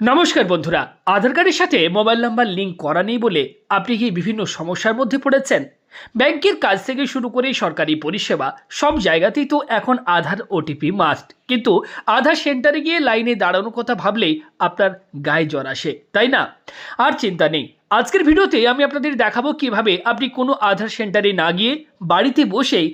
নমস্কার বন্ধুরা, আধার কার্ডের সাথে মোবাইল নাম্বার লিঙ্ক করা নেই বলে আপনি কি বিভিন্ন সমস্যার মধ্যে পড়েছেন? ব্যাংকের কাজ থেকে শুরু করে সরকারি পরিষেবা, সব জায়গাতেই তো এখন আধার ওটিপি মাস্ট কিন্তু আধার সেন্টারে গিয়ে লাইনে দাঁড়ানোর কথা ভাবলেই আপনার গায়ে জ্বর আসে, তাই না? আর চিন্তা নেই, আজকের ভিডিওতে আমি আপনাদের দেখাবো কীভাবে আপনি কোনো আধার সেন্টারে না গিয়ে বাড়িতে বসেই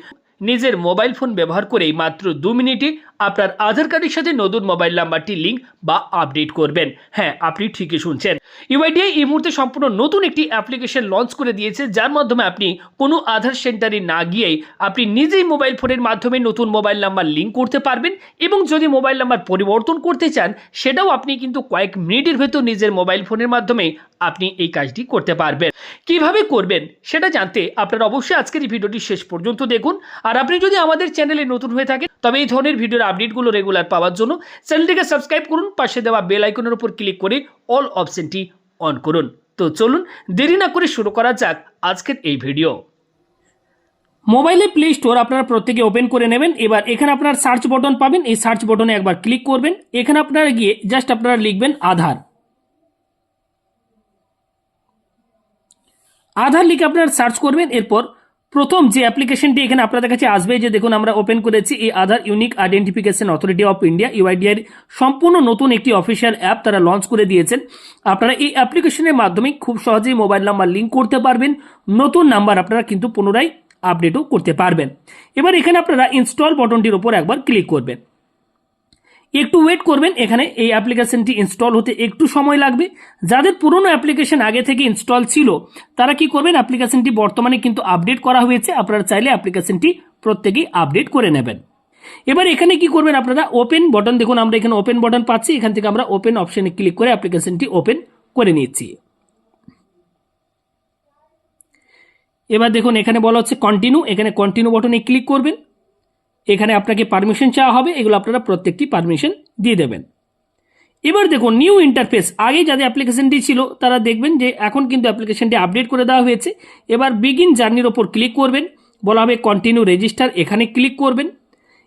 নিজের মোবাইল ফোন ব্যবহার করেই মাত্র দু মিনিটে আপনার আধার কার্ডের সাথে নতুন মোবাইল নাম্বারটি লিঙ্ক বা আপডেট করবেন। হ্যাঁ আপনি ঠিকই শুনছেন। ইউআইডিআই এই মুহূর্তে সম্পূর্ণ নতুন একটি অ্যাপ্লিকেশন লঞ্চ করে দিয়েছে, যার মাধ্যমে আপনি কোনো আধার সেন্টারে না গিয়েই আপনি নিজেই মোবাইল ফোনের মাধ্যমে নতুন মোবাইল নাম্বার লিঙ্ক করতে পারবেন এবং যদি মোবাইল নাম্বার পরিবর্তন করতে চান, সেটাও আপনি কিন্তু কয়েক মিনিটের ভেতর নিজের মোবাইল ফোনের মাধ্যমে আপনি এই কাজটি করতে পারবেন। কীভাবে করবেন সেটা জানতে আপনারা অবশ্যই আজকের এই ভিডিওটি শেষ পর্যন্ত দেখুন। আর আপনি যদি আমাদের চ্যানেলে নতুন হয়ে থাকেন, তবে এই ধরনের ভিডিওর আপডেটগুলো রেগুলার পাওয়ার জন্য চ্যানেলটিকে সাবস্ক্রাইব করুন, পাশে দেওয়া বেল আইকনের উপর ক্লিক করে অল অপশনটি অন করুন। তো চলুন, দেরি না করে শুরু করা যাক আজকের এই ভিডিও। মোবাইলে প্লে স্টোর আপনারা প্রত্যেকে ওপেন করে নেবেন। এবার এখানে আপনার সার্চ বটন পাবেন। এই সার্চ বটনে একবার ক্লিক করবেন। এখানে আপনারা গিয়ে জাস্ট আপনারা লিখবেন আধার। আধার লিখে আপনারা সার্চ করবেন। এরপর প্রথম যে অ্যাপ্লিকেশনটি এখানে আপনাদের কাছে আসবে, যে দেখুন আমরা ওপেন করেছি এই Aadhaar unique identification authority of India UIDR সম্পূর্ণ নতুন একটি অফিসিয়াল অ্যাপ তারা লঞ্চ করে দিয়েছেন। আপনারা এই অ্যাপ্লিকেশনের মাধ্যমে খুব সহজেই মোবাইল নাম্বার লিঙ্ক করতে পারবেন, নতুন নাম্বার আপনারা কিন্তু পুনরায় আপডেটও করতে পারবেন। এবার এখানে আপনারা ইনস্টল বটনটির উপর একবার ক্লিক করবেন। একটু ওয়েট করবেন, এখানে এই অ্যাপ্লিকেশনটি ইনস্টল হতে একটু সময় লাগবে। যাদের পুরনো অ্যাপ্লিকেশন আগে থেকে ইনস্টল ছিল, তারা কি করবেন? অ্যাপ্লিকেশনটি বর্তমানে কিন্তু আপডেট করা হয়েছে। আপনারা চাইলে অ্যাপ্লিকেশনটি প্রত্যেকেই আপডেট করে নেবেন। এবার এখানে কি করবেন আপনারা? ওপেন বটন দেখুন আমরা এখানে ওপেন বটন পাচ্ছি। এখান থেকে আমরা ওপেন অপশনে ক্লিক করে অ্যাপ্লিকেশনটি ওপেন করে নিচ্ছি। এবার দেখুন, এখানে বলা হচ্ছে কন্টিনিউ এখানে কন্টিনিউ বটনে ক্লিক করবেন। এখানে আপনাকে পারমিশন চাওয়া হবে, এগুলো আপনারা প্রত্যেকটি পারমিশন দিয়ে দেবেন। এবার দেখুন নিউ ইন্টারফেস আগে যাদের অ্যাপ্লিকেশনটি ছিল, তারা দেখবেন যে এখন কিন্তু অ্যাপ্লিকেশনটি আপডেট করে দেওয়া হয়েছে। এবার বিগিন জার্নির ওপর ক্লিক করবেন, বলা হবে কন্টিনিউ রেজিস্টার এখানে ক্লিক করবেন।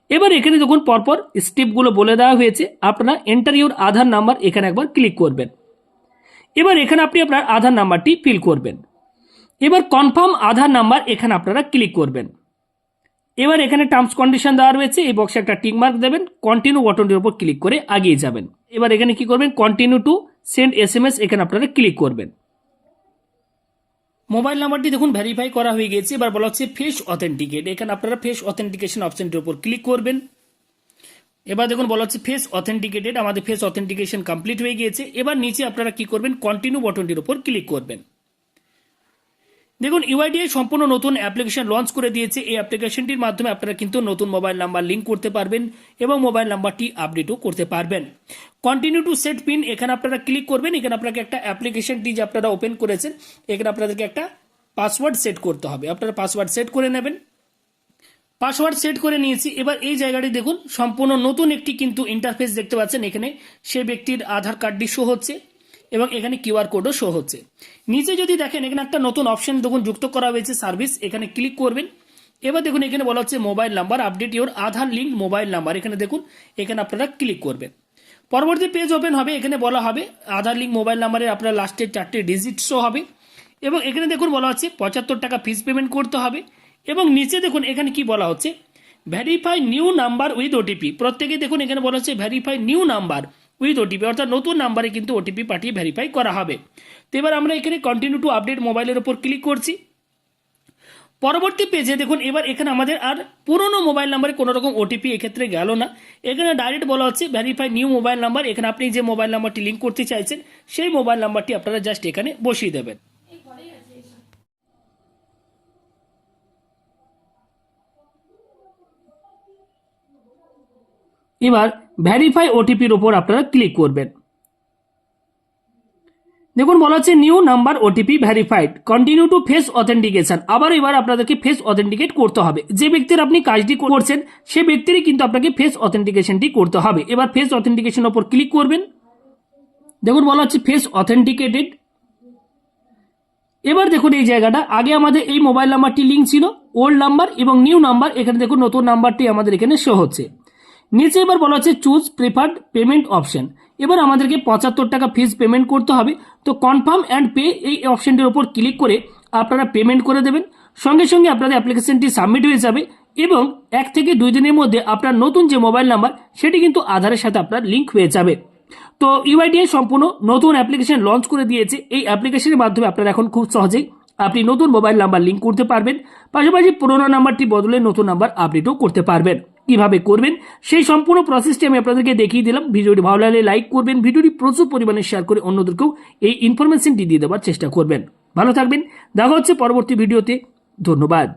এবার এখানে দেখুন, পরপর স্টেপগুলো বলে দেওয়া হয়েছে, আপনারা এন্টার ইউর আধার নাম্বার এখানে একবার ক্লিক করবেন। এবার এখানে আপনি আপনার আধার নাম্বারটি ফিল করবেন। এবার কনফার্ম আধার নাম্বার এখানে আপনারা ক্লিক করবেন। এবার এখানে টার্মস কন্ডিশন দেওয়া রয়েছে, এই বক্সে একটা টিক মার্ক দেবেন কন্টিনিউ বটনটির উপর ক্লিক করে আগিয়ে যাবেন। এবার এখানে কি করবেন? Continue to send S M S এখানে আপনারা ক্লিক করবেন। মোবাইল নাম্বারটি দেখুন ভেরিফাই করা হয়ে গেছে। এবার বলা হচ্ছে ফেস অথেন্টিকেট এখানে আপনারা ফেস অথেন্টিকেশন অপশনটির উপর ক্লিক করবেন। এবার দেখুন, বলা হচ্ছে ফেস অথেন্টিকেটেড আমাদের ফেস অথেন্টিকেশন কমপ্লিট হয়ে গিয়েছে। এবার নিচে আপনারা কি করবেন? কন্টিনিউ বটনটির উপর ক্লিক করবেন। দেখুন ইউআইডিআই সম্পূর্ণ নতুন অ্যাপ্লিকেশন লঞ্চ করে দিয়েছে। এই অ্যাপ্লিকেশনটির মাধ্যমে আপনারা কিন্তু নতুন মোবাইল নাম্বার লিঙ্ক করতে পারবেন এবং মোবাইল নাম্বারটি আপডেটও করতে পারবেন। কন্টিনিউ টু সেট পিন এখানে আপনারা ক্লিক করবেন। এখানে আপনাকে একটা অ্যাপ্লিকেশনটি যে আপনারা ওপেন করেছেন, এখানে আপনাদেরকে একটা পাসওয়ার্ড সেট করতে হবে। আপনারা পাসওয়ার্ড সেট করে নেবেন। পাসওয়ার্ড সেট করে নিয়েছি। এবার এই জায়গাটি দেখুন, সম্পূর্ণ নতুন একটি কিন্তু ইন্টারফেস দেখতে পাচ্ছেন। এখানে সে ব্যক্তির আধার কার্ডটি শো হচ্ছে। এবং এখানে কিউআর কোডও শো হচ্ছে। নিচে যদি দেখেন, এখানে একটা নতুন অপশন দেখুন, যুক্ত করা হয়েছে সার্ভিস এখানে ক্লিক করবেন। এবার দেখুন, এখানে বলা হচ্ছে mobile number update your Aadhaar link mobile number এখানে দেখুন, এখানে আপনারা ক্লিক করবেন। পরবর্তী পেজ ওপেন হবে, এখানে বলা হবে আধার লিঙ্ক মোবাইল নাম্বারের আপনার লাস্টের চারটে ডিজিট শো হবে। এবং এখানে দেখুন, বলা হচ্ছে পঁচাত্তর টাকা ফিস পেমেন্ট করতে হবে। এবং নিচে দেখুন, এখানে কি বলা হচ্ছে? Verify new number with OTP প্রত্যেকে দেখুন, এখানে বলা হচ্ছে verify new number with OTP অর্থাৎ নতুন নাম্বারে কিন্তু ওটিপি পাঠিয়ে ভেরিফাই করা হবে। তো এবার আমরা এখানে কন্টিনিউ টু আপডেট মোবাইলের ওপর ক্লিক করছি। পরবর্তী পেজে দেখুন, এবার এখানে আমাদের আর পুরনো মোবাইল নাম্বারে কোনো রকম ওটিপি এক্ষেত্রে গেল না। এখানে ডাইরেক্ট বলা হচ্ছে ভেরিফাই নিউ মোবাইল নাম্বার এখানে আপনি যে মোবাইল নাম্বারটি লিঙ্ক করতে চাইছেন, সেই মোবাইল নাম্বারটি আপনারা জাস্ট এখানে বসিয়ে দেবেন। এবার ভ্যারিফাই ওটিপির ওপর আপনারা ক্লিক করবেন। দেখুন, বলা হচ্ছে new number OTP verified continue to face authentication আবার এবার আপনাদেরকে ফেস অথেন্টিকেট করতে হবে। যে ব্যক্তির আপনি কাজটি করছেন, সে ব্যক্তিরই কিন্তু আপনাকে ফেস অথেন্টিকেশনটি করতে হবে। এবার ফেস অথেন্টিকেশন ওপর ক্লিক করবেন। দেখুন, বলা হচ্ছে ফেস অথেন্টিকেটেড এবার দেখুন এই জায়গাটা। আগে আমাদের এই মোবাইল নাম্বারটি লিঙ্ক ছিল ওল্ড নাম্বার এবং নিউ নাম্বার এখানে দেখুন, নতুন নাম্বারটি আমাদের এখানে শো হচ্ছে। নিচে এবার বলা হচ্ছে চুজ প্রিফার্ড পেমেন্ট অপশন এবার আমাদেরকে পঁচাত্তর টাকা ফিজ পেমেন্ট করতে হবে। তো কনফার্ম অ্যান্ড পে এই অপশনটির ওপর ক্লিক করে আপনারা পেমেন্ট করে দেবেন। সঙ্গে সঙ্গে আপনাদের অ্যাপ্লিকেশনটি সাবমিট হয়ে যাবে এবং এক থেকে দুই দিনের মধ্যে আপনার নতুন যে মোবাইল নাম্বার সেটি কিন্তু আধারের সাথে আপনার লিঙ্ক হয়ে যাবে। তো ইউআইডিএ সম্পূর্ণ নতুন অ্যাপ্লিকেশন লঞ্চ করে দিয়েছে। এই অ্যাপ্লিকেশনের মাধ্যমে আপনারা এখন খুব সহজেই আপনি নতুন মোবাইল নাম্বার লিঙ্ক করতে পারবেন। পাশাপাশি পুরোনো নাম্বারটি বদলে নতুন নাম্বার আপডেটও করতে পারবেন। কীভাবে করবেন, সেই সম্পূর্ণ প্রসেসটি আমি আপনাদেরকে দেখিয়ে দিলাম। ভিডিওটি ভালো লাগলে লাইক করবেন, ভিডিওটি প্রচুর পরিমাণে শেয়ার করে অন্যদেরকেও এই ইনফরমেশনটি দিয়ে দেওয়ার চেষ্টা করবেন। ভালো থাকবেন, দেখা হচ্ছে পরবর্তী ভিডিওতে, ধন্যবাদ।